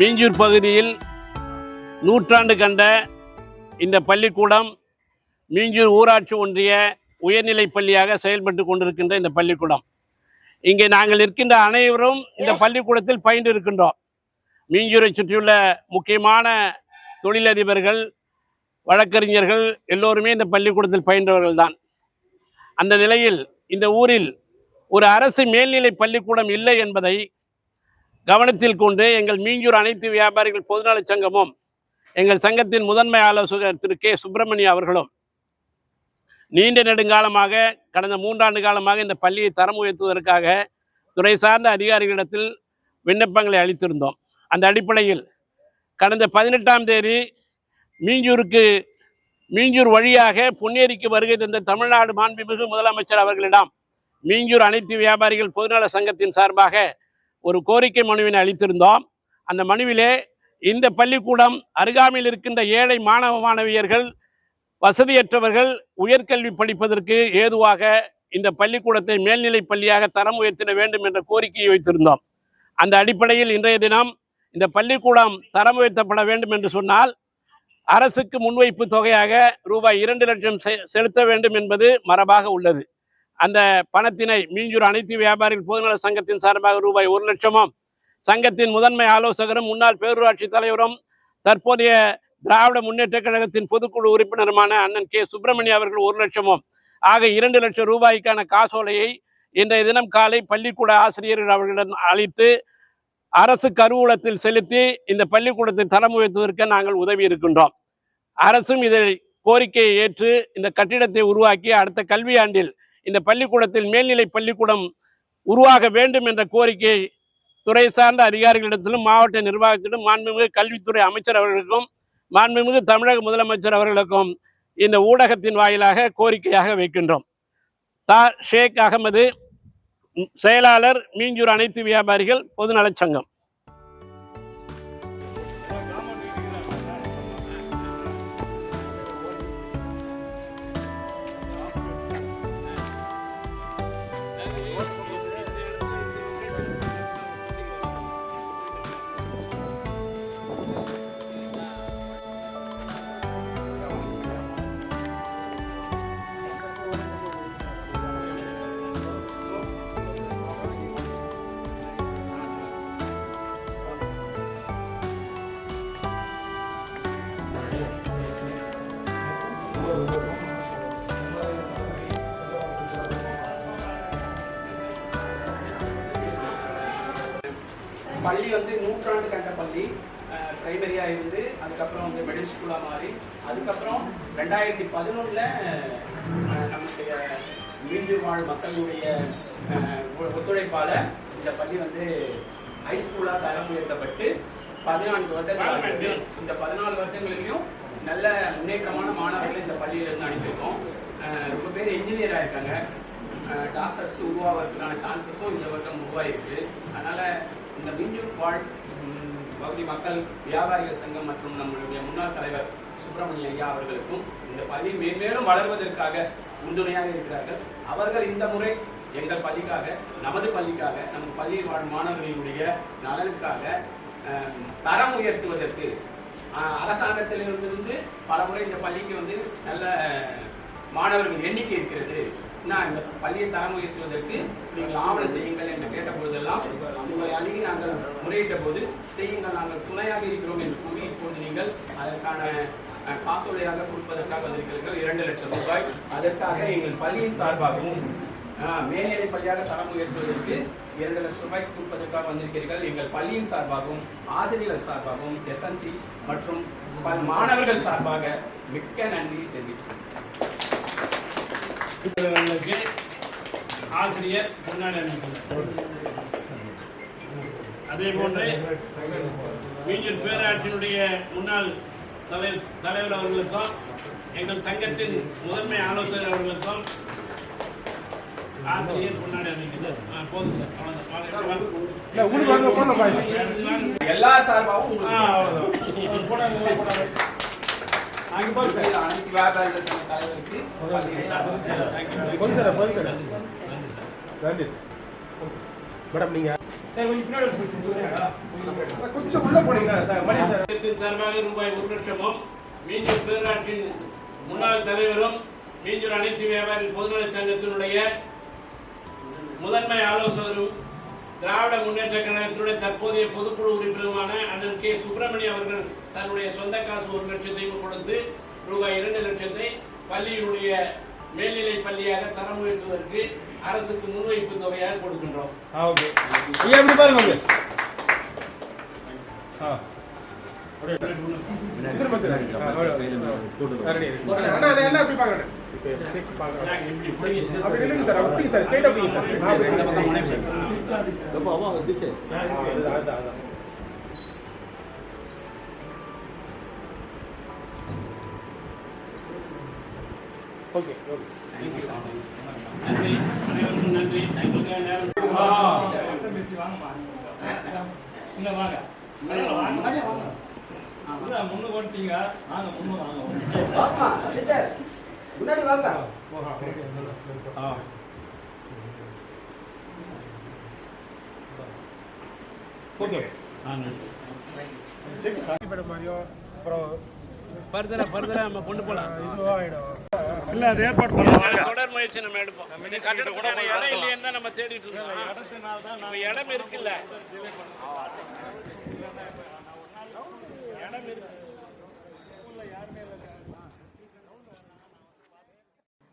Minjur பகுதியில் நூற்றாண்டு கண்ட இந்த பள்ளிக்கூடம் மீஞ்சூர் ஊராட்சி ஒன்றிய உயர்நிலைப் பள்ளியாக செயல்பட்டு கொண்டிருக்கின்ற இந்த பள்ளிக்கூடம். இங்கே நாங்கள் இருக்கின்ற அனைவரும் இந்த பள்ளிக்கூடத்தில் பயின்று இருக்கின்றோம். மீஞ்சூரை சுற்றியுள்ள முக்கியமான தொழிலதிபர்கள் வழக்கறிஞர்கள் எல்லோருமே இந்த பள்ளிக்கூடத்தில் பயின்றவர்கள் தான் அந்த நிலையில் இந்த ஊரில் ஒரு அரசு மேல்நிலை பள்ளிக்கூடம் இல்லை என்பதை கவனத்தில் கொண்டு எங்கள் மீஞ்சூர் அனைத்து வியாபாரிகள் பொதுநலச் சங்கமும் எங்கள் சங்கத்தின் முதன்மை ஆலோசகர் திரு கே. சுப்பிரமணிய அவர்களும் நீண்ட நெடுங்காலமாக கடந்த மூன்றாண்டு காலமாக இந்த பள்ளியை தரம் உயர்த்துவதற்காக துறை சார்ந்த அதிகாரிகளிடத்தில் விண்ணப்பங்களை அளித்திருந்தோம். அந்த அடிப்படையில் கடந்த பதினெட்டாம் தேதி மீஞ்சூருக்கு மீஞ்சூர் வழியாக பொன்னேரிக்கு வருகை தந்த தமிழ்நாடு மாண்புமிகு முதலமைச்சர் அவர்களிடம் மீஞ்சூர் அனைத்து வியாபாரிகள் பொதுநல சங்கத்தின் சார்பாக ஒரு கோரிக்கை மனுவினை அளித்திருந்தோம். அந்த மனுவிலே இந்த பள்ளிக்கூடம் அருகாமையில் இருக்கின்ற ஏழை மாணவ மாணவியர்கள் வசதியற்றவர்கள் உயர்கல்வி படிப்பதற்கு ஏதுவாக இந்த பள்ளிக்கூடத்தை மேல்நிலை பள்ளியாக தரம் உயர்த்திட வேண்டும் என்ற கோரிக்கையை வைத்திருந்தோம். அந்த அடிப்படையில் இன்றைய தினம் இந்த பள்ளிக்கூடம் தரம் உயர்த்தப்பட வேண்டும் என்று சொன்னால் அரசுக்கு முன்வைப்பு தொகையாக ரூபாய் இரண்டு லட்சம் செ- செலுத்த வேண்டும் என்பது மரபாக உள்ளது. அந்த பணத்தினை மீஞ்சூர் அனைத்து வியாபாரிகள் பொதுநல சங்கத்தின் சார்பாக ரூபாய் ஒரு லட்சமும் சங்கத்தின் முதன்மை ஆலோசகரும் முன்னாள் பேரூராட்சி தலைவரும் தற்போதைய திராவிட முன்னேற்ற கழகத்தின் பொதுக்குழு உறுப்பினருமான அண்ணன் கே. சுப்பிரமணிய அவர்கள் ஒரு லட்சமும் ஆக இரண்டு லட்சம் ரூபாய்க்கான காசோலையை இன்றைய தினம் காலை பள்ளிக்கூட ஆசிரியர்கள் அவர்களிடம் அளித்து அரசு கருவூலத்தில் செலுத்தி இந்த பள்ளிக்கூடத்தை தரம் உயர்த்துவதற்கு நாங்கள் உதவி இருக்கின்றோம். அரசும் இதை கோரிக்கையை ஏற்று இந்த கட்டிடத்தை உருவாக்கி அடுத்த கல்வியாண்டில் இந்த பள்ளிக்கூடத்தில் மேல்நிலை பள்ளிக்கூடம் உருவாக வேண்டும் என்ற கோரிக்கை துறை சார்ந்த அதிகாரிகளிடத்திலும் மாவட்ட நிர்வாகத்திலும் மாண்புமிகு கல்வித்துறை அமைச்சர் அவர்களுக்கும் மாண்புமிகு தமிழக முதலமைச்சர் அவர்களுக்கும் இந்த ஊடகத்தின் வாயிலாக கோரிக்கையாக வைக்கின்றோம். தா. ஷேக் அகமது செயலாளர் மீஞ்சூர் அனைத்து வியாபாரிகள் பொதுநலச் பள்ளி வந்து நூற்றாண்டு கண்ட பள்ளி பிரைமரியாக இருந்து அதுக்கப்புறம் வந்து மிடில் ஸ்கூலாக மாறி அதுக்கப்புறம் ரெண்டாயிரத்தி பதினொன்றில் நம்முடைய மீண்டும் வாழ் மக்களுடைய ஒத்துழைப்பால இந்த பள்ளி வந்து ஹைஸ்கூலாக தரம் உயர்த்தப்பட்டு பதினான்கு வருடங்கள். இந்த பதினாலு வருடங்களிலையும் நல்ல முன்னேற்றமான மாணவர்கள் இந்த பள்ளியிலிருந்து அனுப்பியிருக்கோம். ரொம்ப பேர் இன்ஜினியர் ஆயிருக்காங்க டாக்டர்ஸ் உருவாகிறதுக்கான சான்சஸும் இந்த வருடம் உருவாயிருக்கு. அதனால இந்த பிஞ்சூர் வாழ் பகுதி மக்கள் வியாபாரிகள் சங்கம் மற்றும் நம்மளுடைய முன்னாள் தலைவர் சுப்பிரமணிய ஐயா அவர்களுக்கும் இந்த பள்ளி மேன்மேலும் வளர்வதற்காக உண்டுணையாக இருக்கிறார்கள். அவர்கள் இந்த முறை எங்கள் பள்ளிக்காக நமது பள்ளிக்காக நம் பள்ளியில் வாழும் மாணவர்களுடைய நலனுக்காக தரம் உயர்த்துவதற்கு அரசாங்கத்திலிருந்து பல முறை இந்த பள்ளிக்கு வந்து நல்ல மாணவர்கள் எண்ணிக்கை இருக்கிறது. நான் இந்த பள்ளியை தரம் உயர்த்துவதற்கு நீங்கள் ஆவணம் செய்யுங்கள் என்று கேட்ட போதெல்லாம் உங்களை அணுகி நாங்கள் முறையிட்ட போது செய்யுங்கள் நாங்கள் துணையாக இருக்கிறோம் என்று கூறி இப்போது நீங்கள் அதற்கான காசோலையாக கொடுப்பதற்காக வந்திருக்கிறீர்கள். இரண்டு லட்சம் ரூபாய். அதற்காக எங்கள் பள்ளியின் சார்பாகவும் மேல்நிலை பள்ளியாக தரம் உயர்த்துவதற்கு இரண்டு லட்சம் ரூபாய் கொடுப்பதற்காக வந்திருக்கிறீர்கள். எங்கள் பள்ளியின் சார்பாகவும் ஆசிரியர்கள் சார்பாகவும் எஸ்எம்சி மற்றும் மாணவர்கள் சார்பாக மிக்க நன்றி தெரிவித்துள்ளேன் ஆசிரியர் முன்னாடி அதே போன்று மீஞ்சூர் பேராட்சியினுடைய முன்னாள் தலை தலைவர் அவர்களுக்கும் எங்கள் சங்கத்தின் முதன்மை ஆலோசகர் அவர்களுக்கும் ஆசிரியர் முன்னாடி ஆ, போதும் சார். பாய் எல்லா சார்பாகவும் அனைத்து வியாபாரிகள் சங்க தலைவருக்கு நன்றி சார். மேடம் நீங்க? கொஞ்சம் உள்ள போனீங்களா சார்? சார்பாக ரூபாய் ஒரு லட்சமும் மீஞ்சூர் பேராட்சியின் முன்னாள் தலைவரும் மீஞ்சூர் அனைத்து வியாபாரி பொதுநல சங்கத்தினுடைய முதன்மை ஆலோசகரும் திராவிட முன்னேற்ற கழகத்தினுடைய தற்போதைய பொதுக்குழு உறுப்பினருமான அண்ணன் கே. சுப்பிரமணியம் அவர்கள் தன்னுடைய சொந்த காசு ஒரு லட்சத்தையும் கொடுத்து ரூபாய் இரண்டு லட்சத்தை பள்ளியினுடைய மேல்நிலை பள்ளியாக தரம் உயர்த்துவதற்கு அரசுக்கு முன்வைப்பு தொகையாக கொடுக்கின்றோம். ஓகே. ஐயா இப்படி பாருங்க அப்படியே செக் அப்படி சார் அப்படிங்க சார் அப்படிங்க சார் இந்த பக்கம் ஓகே ஓகே நன்றி அனைவருக்கும் நன்றி உங்களுக்காக நேரம் இல்லை வாங்க முன்னு போட்டீங்க வாங்க முன்னு வாங்க முன்னாடி வாங்க ஆ ஓகே ஃபர்தரா ஃபர்தரா நம்ம கொண்டு போலாம். இல்ல அது ஏற்பாடு பண்ணுவாங்க தொடர் முயற்சி நம்ம எடுப்போம். இந்த கட்டடத்துக்கான இடம் இல்லைன்னு தான் நம்ம தேடிட்டு இருக்கோம். இடம் இருக்குல்ல.